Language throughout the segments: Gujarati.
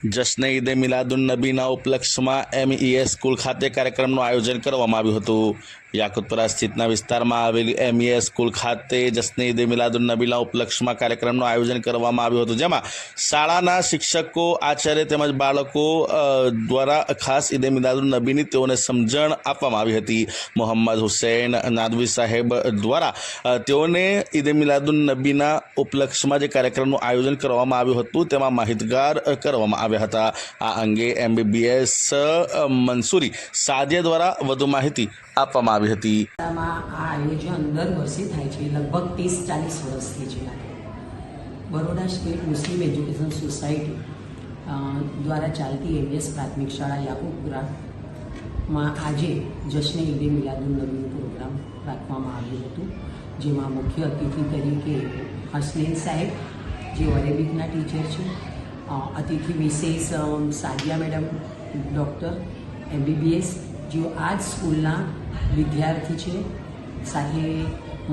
જશ્ન ઈદે મિલાદુન નબીના ઉપલક્ષમાં એમઈએસ સ્કૂલ ખાતે કાર્યક્રમનું આયોજન કરવામાં આવ્યું હતું. યાકુતપરા સ્થિતના વિસ્તારમાં આવેલી એમઈએસ સ્કૂલ ખાતે જશ્ન મિલાદુન નબીના ઉપલક્ષમાં કાર્યક્રમનું આયોજન કરવામાં આવ્યું હતું. જેમાં શાળાના શિક્ષકો, આચાર્ય તેમજ બાળકો દ્વારા ખાસ ઈદે મિલાદુન નબીની તેઓને સમજણ આપવામાં આવી હતી. મોહમ્મદ હુસૈન નાદવી સાહેબ દ્વારા તેઓને ઈદે મિલાદુન નબીના ઉપલક્ષમાં જે કાર્યક્રમનું આયોજન કરવામાં આવ્યું હતું, તેમાં માહિતગાર કરવામાં આવ્યા હતા. આ અંગે એમબીબીએસ મંસૂરી સાદિયા દ્વારા વધુ માહિતી આપવામાં આવી હતી. આ આયોજન દર વર્ષે થાય છે, લગભગ ત્રીસ ચાલીસ વર્ષથી છે. Baroda State Muslim Education Society દ્વારા ચાલતી એમએસ પ્રાથમિક શાળા યાકુબપુરામાં આજે જશ્ન ઈદે મિલાદુલ નબીનો પ્રોગ્રામ રાખવામાં આવ્યું હતું, જેમાં મુખ્ય અતિથિ તરીકે હસનેન સાહેબ, જે અરેબિકના ટીચર છે અતિથિ વિશેષ સાદિયા મેડમ, ડૉક્ટર, એમબીબીએસ, જેઓ આ જ સ્કૂલના વિદ્યાર્થી છે. સાથે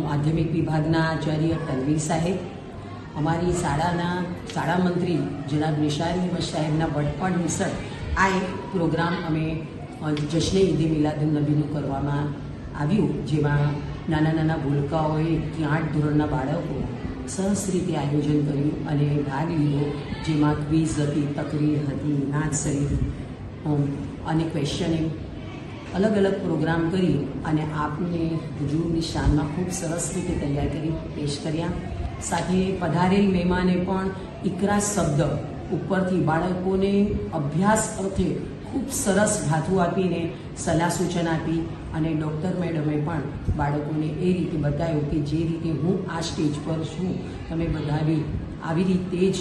માધ્યમિક વિભાગના આચાર્ય તનવીર સાહેબ. અમારી શાળાના શાળા મંત્રી જનાબ નિશાન અહેમદ સાહેબના વડપણ હેઠળ આ એક પ્રોગ્રામ અમે જશ્ન ઈદે મિલાદુલ નબીનું કરવામાં આવ્યું, જેમાં નાના નાના ભૂલકાઓએ કે આઠ ધોરણના બાળકો સરસ રીતે આયોજન કર્યું અને ભાગ લીધો, જેમાં ક્વિઝ હતી, તકરીર હતી, નાચ શરીર અને અને ક્વેશ્ચનિંગ અલગ અલગ પ્રોગ્રામ કરી અને આપને હજુરની શાનમાં ખૂબ સરસ રીતે તૈયાર કરી પેશ કર્યા. સાથે પધારેલ મહેમાને પણ ઇકરા શબ્દ ઉપરથી બાળકોને અભ્યાસ અર્થે ખૂબ સરસ ભાથું આપીને સલાહ સૂચન આપી અને ડૉક્ટર મેડમે પણ બાળકોને એ રીતે બતાવ્યું કે જે રીતે હું આ સ્ટેજ પર છું, તમે બધા આવી રીતે જ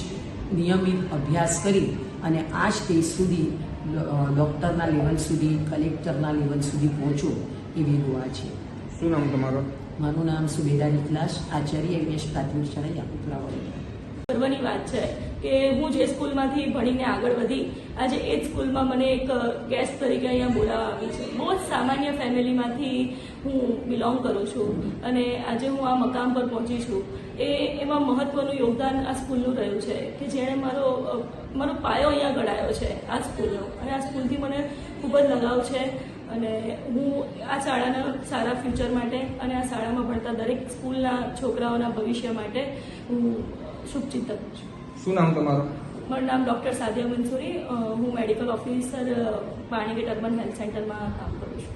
નિયમિત અભ્યાસ કરી અને આ સ્ટેજ સુધી ડૉક્ટરના લેવલ સુધી કલેક્ટરના લેવલ સુધી પહોંચો એવી દુઆ છે. શું નામ તમારું? મારું નામ સુબેદા નિકલાસ આચાર્ય એમએસ પ્રાથમિક શાળા યાકુપુરા વડોદરા ગર્વની વાત છે કે હું જે સ્કૂલમાંથી ભણીને આગળ વધી આજે એ જ સ્કૂલમાં મને એક ગેસ્ટ તરીકે અહીંયા બોલાવવા આવી છે. સામાન્ય ફેમિલીમાંથી હું બિલોંગ કરું છું અને આજે હું આ મકામ પર પહોંચી છું, એ એમાં મહત્વનું યોગદાન આ સ્કૂલનું રહ્યું છે કે જેણે મારો મારો પાયો અહીંયા ઘડાયો છે આ સ્કૂલનો. અને આ સ્કૂલથી મને ખૂબ જ લગાવ છે અને હું આ શાળાના સારા ફ્યુચર માટે અને આ શાળામાં ભણતા દરેક સ્કૂલના છોકરાઓના ભવિષ્ય માટે હું શુભચિંતક છું. શું નામ તમારું? મારું નામ ડૉક્ટર સાદિયા મંસુરી. હું medical officer Panigate urban health સેન્ટરમાં કામ કરું છું.